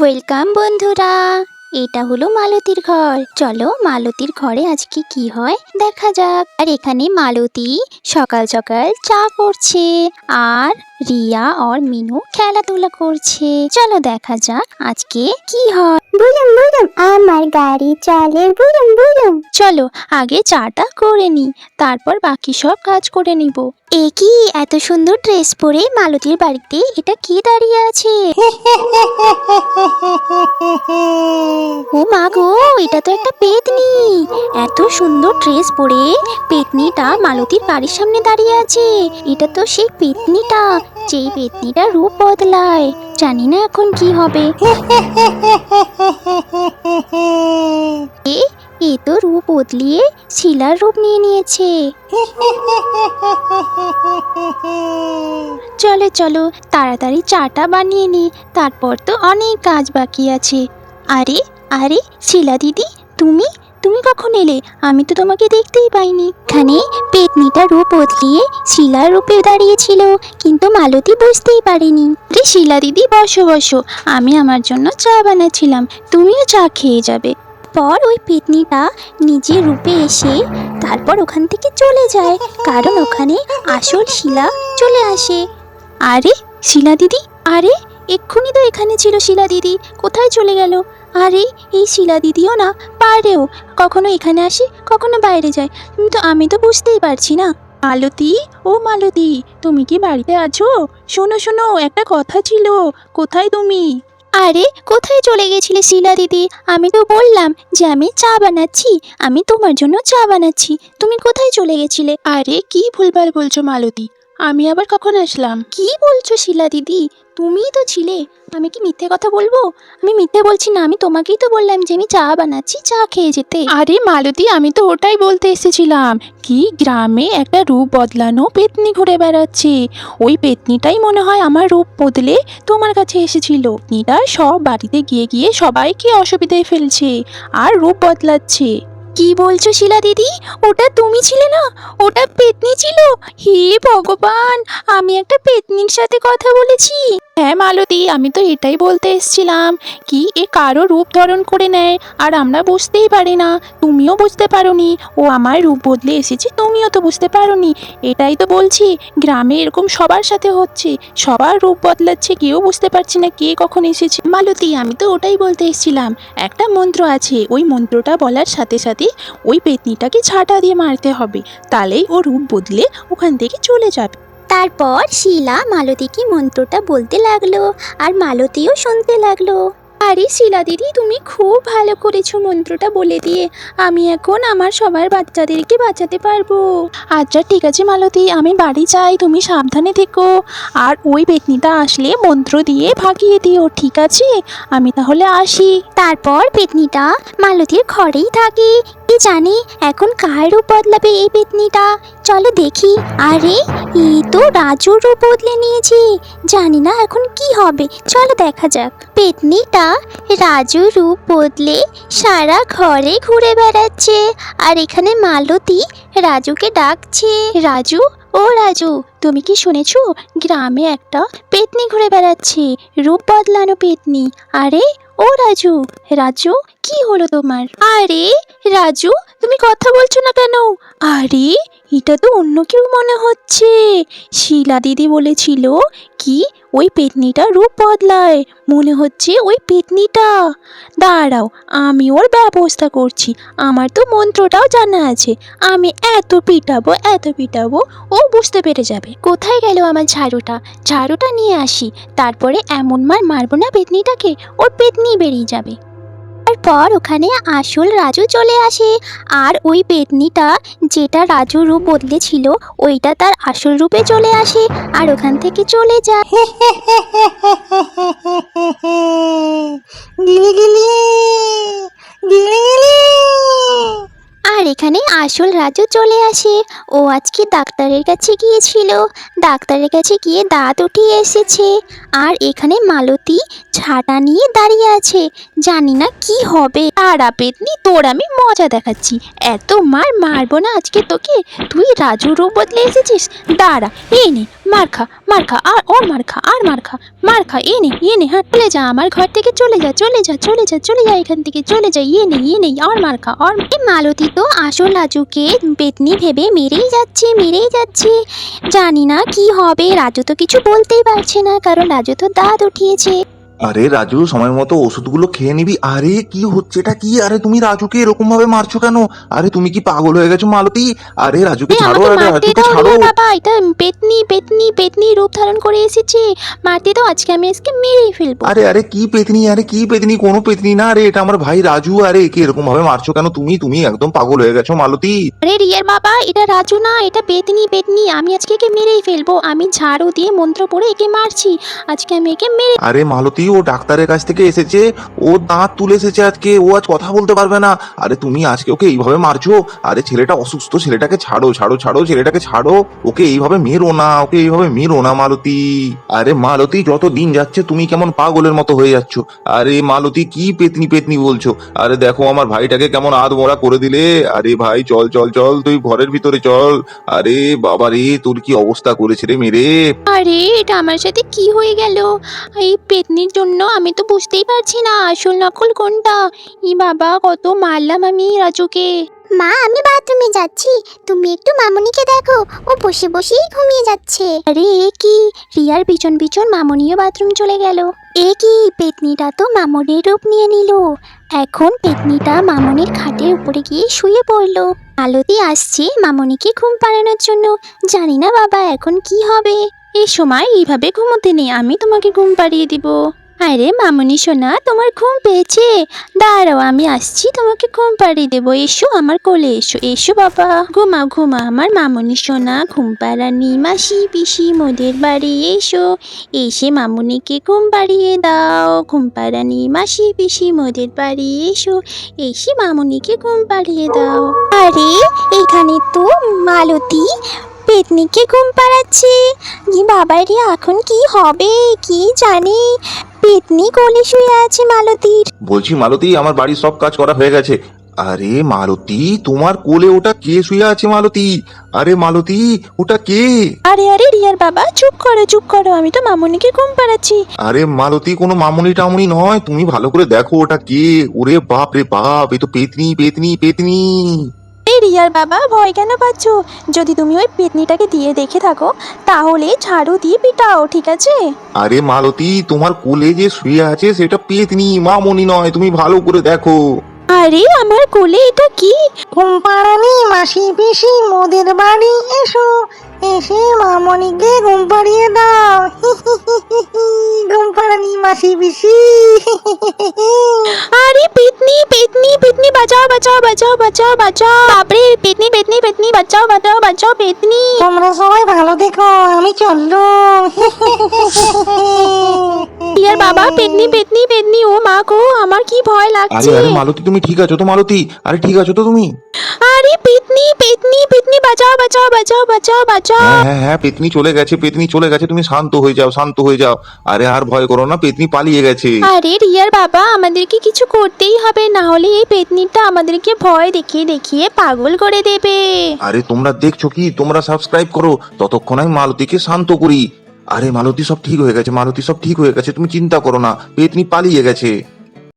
Welcome বন্ধুরা, এটা হলো মালতীর ঘর। চলো মালতীর ঘরে আজকে কি হয় দেখা যাক। আর এখানে মালতী সকাল সকাল চা করছে, আর রিয়া আর মিনু খেলাধুলা করছে। চলো দেখা যাক আজকে কি হয়। বুলুম বুলুম আমার গাড়ি চলে বুলুম বুলুম। চলো আগে চাটা করে নি তারপর বাকি সব কাজ করে নিব। এ কি এত সুন্দর ড্রেস পরে মালতীর বাড়িতে এটা কি দাঁড়িয়ে আছে? ও মা গো এটা তো একটা পেতনি। এত সুন্দর ড্রেস পরে পেতনিটা মালতীর বাড়ির সামনে দাঁড়িয়ে আছে। এটা তো সেই পেতনিটা। যেই পেতনিটা রূপ বদলায় জানি না এখন কি হবে। এ এ তো রূপ বদলিয়ে শিলার রূপ নিয়ে নিয়েছে। চলো চলো তাড়াতাড়ি চাটা বানিয়ে নি তারপর তো অনেক কাজ বাকি আছে। আরে আরে শিলা দিদি তুমি তুমি কখন এলে? আমি তো তোমাকে দেখতেই পাইনি। এখানে পেতনিটা রূপ বদলিয়ে শিলার রূপে দাঁড়িয়েছিল, কিন্তু মালতী বুঝতেই পারেনি। রে শিলা দিদি, বসো বসো। আমি আমার জন্য চা বানাচ্ছিলাম। তুমিও চা খেয়ে যাবে। পর ওই পেতনিটা নিজের রূপে এসে তারপর ওখান থেকে চলে যায়, কারণ ওখানে আসল শিলা চলে আসে। আরে, শিলা দিদি? আরে, এক্ষুনি তো এখানে ছিল শিলা দিদি। কোথায় চলে গেল? আরে এই শিলা দিদিও না পারেও। কখনো এখানে আসে কখনো বাইরে যায়। কিন্তু আমি তো বুঝতেই পারছি না। মালতী ও মালতী তুমি কি বাড়িতে আছো? শোনো শোনো একটা কথা ছিল। কোথায় তুমি? আরে কোথায় চলে গেছিলে শিলা দিদি? আমি তো বললাম যে আমি চা বানাচ্ছি আমি তোমার জন্য চা বানাচ্ছি। তুমি কোথায় চলে গেছিলে? আরে কি ভুলভাল বলছো মালতী? আমি আবার কখন আসলাম? কি বলছো শিলা দিদি? তুমিই তো ছিলে। আমি কি মিথ্যে কথা বলব? আমি মিথ্যে বলছি না আমি তোমাকেই তো বললাম যে আমি চা বানাচ্ছি চা খেয়ে যেতে। আরে মালতী আমি তো ওটাই বলতে এসেছিলাম। কি গ্রামে একটা রূপ বদলানো পেতনি ঘুরে বেড়াচ্ছে। ওই পেতনিটাই মনে হয় আমার রূপ বদলে তোমার কাছে এসেছিল। নিটা সব বাড়িতে গিয়ে গিয়ে সবাইকে অসুবিধায় ফেলছে আর রূপ বদলাচ্ছে। কি বলছো শিলা দিদি? ওটা তুমি ছিলে না? ওটা পেতনি ছিল? হে ভগবান, আমি একটা পেতনির সাথে কথা বলেছি। হ্যাঁ মালতী, আমি তো এটাই বলতে এসেছিলাম কি এ কারও রূপ ধারণ করে নেয় আর আমরা বুঝতেই পারি না, তুমিও বুঝতে পারোনি। ও আমার রূপ বদলে এসেছে, তুমিও তো বুঝতে পারোনি। এটাই তো বলছি, গ্রামে এরকম সবার সাথে হচ্ছে, সবার রূপ বদলাচ্ছে, কেউ বুঝতে পারছে না কে কখন এসেছে। মালতী, আমি তো ওটাই বলতে এসেছিলাম, একটা মন্ত্র আছে, ওই মন্ত্রটা বলার সাথে সাথে ওই পেতনিটাকে ছাটা দিয়ে মারতে হবে, তাহলেই ও রূপ বদলে ওখান থেকে চলে যাবে। তারপর শিলা মালতীকে মন্ত্রটা বলতে লাগল আর মালতীও শুনতে লাগল। আরে শিলা দিদি, তুমি খুব ভালো করেছ মন্ত্রটা বলে দিয়ে। আমি এখন আমার সবার বাচ্চাদেরকে বাঁচাতে পারব। আচ্ছা ঠিক আছে মালতী, আমি বাড়ি যাই, তুমি সাবধানে থেকো। আর ওই পেতনিটা আসলে মন্ত্র দিয়ে ভাগিয়ে দিও, ঠিক আছে? আমি তাহলে আসি। তারপর পেতনিটা মালতীর ঘরেই থাকে। কি জানি এখন কার রূপ বদলাবে এই পেতনিটা? চলো দেখি। আরে, এ তো রাজুর রূপ বদলে নিয়েছে। জানি না এখন কি হবে। চলো দেখা যাক। পেতনিটা রাজু রূপ বদলে সারা ঘরে ঘুরে বেড়াচ্ছে। আর এখানে মালতী রাজুকে ডাকছে। রাজু, ও রাজু, তুমি কি শুনেছো? গ্রামে একটা পেতনি ঘুরে বেড়াচ্ছে, রূপ বদলানো পেতনি। আরে, ও রাজু রাজু, কি হলো তোমার? আরে, রাজু, তুমি কথা বলছো না কেন? আরে এটা তো অন্য কেউ মনে হচ্ছে। শিলা দিদি বলেছিল কি, ওই পেতনিটা রূপ বদলায়। মনে হচ্ছে ওই পেতনিটা। দাঁড়াও, আমি ওর ব্যবস্থা করছি। আমার তো মন্ত্রটাও জানা আছে। আমি এত পিটাবো এত পিটাবো, ও বুঝতে পেরে যাবে। কোথায় গেল আমার ঝাড়ুটা? ঝাড়ুটা নিয়ে আসি। তারপরে এমন মার মারবো না পেতনিটাকে, ওর পেতনি বেরিয়ে যাবে। তারপর ওখানে আসল রাজু চলে আসে। আর ওই পেতনিটা যেটা রাজু রূপ বদলেছিল, ওইটা তার আসল রূপে চলে আসে আর ওখান থেকে চলে যায়। গিলি গিলি গিলি গিলি। আর এখানে আসল রাজু চলে আসে। ও আজকে ডাক্তারের কাছে গিয়েছিল। ডাক্তারের কাছে গিয়ে দাঁত উঠিয়ে এসেছে। আর এখানে মালতী ছাটা নিয়ে দাঁড়িয়ে আছে। জানি না কি হবে। তারা পেতনি, তোর আমি মজা দেখাচ্ছি। এত মার মারবো না আজকে তোকে। তুই রাজু রূপ বদলে এসেছিস? দাঁড়া এই নে, মার খা মার খা, আর ওর মার খা, আর মার খা মার খা, এ নে নে হ্যাঁ চলে যা, আমার ঘর থেকে চলে যা চলে যা চলে যা চলে যা, এখান থেকে চলে যা ইয়ে নে ইয়ে নে, আর মার খা, আর মালতী তো আসল রাজুকে, পেতনি ভেবে মেরেই যাচ্ছে মেরেই যাচ্ছে। জানি না কি হবে, রাজু তো কিছু বলতেই পারছে না, কারণ রাজু তো দাঁত উঠিয়েছে। আরে রাজু সময় মতো ওষুধগুলো খেয়ে নিবি। আরে কি হচ্ছে? এটা কি? আরে তুমি রাজুকে এরকম ভাবে মারছো কেন? আরে তুমি কি পাগল হয়ে গেছো মালতী? আরে রাজুকে ছাড়ো আরে রাজুকে ছাড়ো। বাবা। এটা পেতনি পেতনি পেতনি রূপ ধারণ করে এসেছে। মারতে দাও আজকে আমি আজকে মেরেই ফেলব। আরে আরে কি পেতনি আরে কি পেতনি? কোনো পেতনি না আরে এটা আমার ভাই রাজু। আরে একে এরকম ভাবে মারছো কেন? তুমি তুমি একদম পাগল হয়ে গেছো মালতী। আরে রিয়ার বাবা এটা রাজু না এটা পেতনি পেতনি। আমি আজকে একে মেরেই ফেলব। আমি ঝাড়ু দিয়ে মন্ত্র পড়ে একে মারছি। আজকে আমি একে মেরে আরে মালতী ও ডাক্তারের কাছ থেকে এসেছে, ও দাঁত তুলে এসেছে আজকে, ও আজ কথা বলতে পারবে না। আরে তুমি আজকে ওকে এইভাবে মারছো? আরে ছেলেটা অসুস্থ, ছেলেটাকে ছাড়ো ছাড়ো ছাড়ো, ছেলেটাকে ছাড়ো। ওকে এইভাবে মেরো না, ওকে এইভাবে মেরো না, মালতী। আরে মালতী, যত দিন যাচ্ছে তুমি কেমন পাগলের মতো হয়ে যাচ্ছ। আরে মালতী, কি পেতনি পেতনি বলছো? আরে দেখো, আমার ভাইটাকে কেমন আধ মোড়া করে দিলে। আরে ভাই, চল চল চল, তুই ঘরের ভিতরে চল। আরে বাবা রে, তোর কি অবস্থা করেছে রে মেরে? আরে, এটা আমার সাথে কি হয়ে গেল? এই পেতনির জন্য আমি তো বুঝতেই পারছি না আসল নকল কোনটা। ই বাবা কত মারলাম আমি রাজুকে। মা আমি বাথরুমে যাচ্ছি। তুমি একটু মামুনিকে দেখো। ও বসে বসেই ঘুমিয়ে যাচ্ছে। আরে এ কি? রিয়ার পিছন পিছন মামুনিও বাথরুম চলে গেল। এ কি? পেতনিটা তো মামুনির রূপ নিয়ে নিল। এখন পেতনিটা মামুনির খাটের উপরে গিয়ে শুয়ে পড়ল। আলোতে আসছে মামুনিকে ঘুম পাড়ানোর জন্য। জানি না বাবা এখন কি হবে? এই সময় এইভাবে ঘুমোতে নেই আমি তোমাকে ঘুম পাড়িয়ে দিব। আরে মামনি সোনা, তোমার ঘুম পেয়েছে। দাঁড়াও, আমি আসছি, তোমাকে ঘুম পাড়িয়ে দেবো। এসো, আমার কোলে এসো। এসো বাবা। ঘুমা ঘুমা আমার মামনি সোনা। ঘুম পাড়ানি মাসি পিসি, মোদের বাড়ি। এসো, এসে মামুনিকে ঘুম পাড়িয়ে দাও। ঘুম পাড়ানি মাসি পিসি, মোদের বাড়ি। এসো, এসে মামুনিকে ঘুম পাড়িয়ে দাও। আরে, এখানে তো মালতী পেতনিকে ঘুম পাড়াচ্ছে। কি বাবা রে এখন কি হবে? কি জানি? পেতনি কোলে শুয়ে আছে মালতীর। বলছি মালতী আমার বাড়ির সব কাজ করা হয়ে গেছে। আরে মালতী তোমার কোলে ওটা কে শুয়ে আছে মালতী? আরে মালতী ওটা কে? আরে আরে রিয়ার বাবা চুপ করো চুপ করো আমি তো মামুনিকে ঘুম পাড়াচ্ছি। আরে মালতী কোনো মামুনি টামুনি নয়। তুমি ভালো করে দেখো ওটা কে। ওরে বাপ রে বাপ এ তো পেতনি পেতনি পেতনি। এই রিয়ার বাবা ভয় কেন পাচ্ছ? যদি তুমি ওই পেতনিটাকে দিয়ে দেখে থাকো তাহলে ঝাড়ু দিয়ে পিটাও ঠিক আছে? আরে মালতী তোমার কোলে যে শুয়ে আছে সেটা পেতনি মামুনি নয় তুমি ভালো করে দেখো। আরে আমার কোলে এটা কি? ঘুমপাড়ানি মাসি পিসি মোদের বাড়ি এসো। এসে মামনিকে ঘুম পাড়িয়ে দাও। ঘুমপাড়ানি মাসি পিসি আরে পেতনি পেতনি পেতনি বাঁচাও বাঁচাও বাঁচাও বাঁচাও বাঁচাও বাপরে পেতনি পেতনি পেতনি বাঁচাও বাঁচাও বাঁচাও পেতনি তোমরা সবাই ভালো দেখো আমি চলল রিয়ার বাবা পেতনি পেতনি পেতনি ও মা গো আমার কি ভয় আরে লাগছে? আরে মালতী তুমি ঠিক আছো তো মালতী? আরে ঠিক আছো তো তুমি? আরে পেতনি পেতনি পেতনি বাঁচাও বাঁচাও বাঁচাও বাঁচাও বাঁচাও। হ্যাঁ হ্যাঁ হ্যাঁ পেতনি চলে গেছে পেতনি চলে গেছে তুমি শান্ত হয়ে যাও শান্ত হয়ে যাও। আরে আর ভয় করো না পেতনি পালিয়ে গেছে। আরে রিয়ার বাবা আমাদেরকে কিছু করতেই হবে না হলে এই পেতনিটা আমাদেরকে ভয় দেখিয়ে দেখিয়ে পাগল করে দেবে। আরে তোমরা দেখছ কি? তোমরা সাবস্ক্রাইব করো ততক্ষণ আমি মালতীকে শান্ত করি। আরে মালতী সব ঠিক হয়ে গেছে, মালতী সব ঠিক হয়ে গেছে, তুমি চিন্তা করো না পেতনি পালিয়ে গেছে।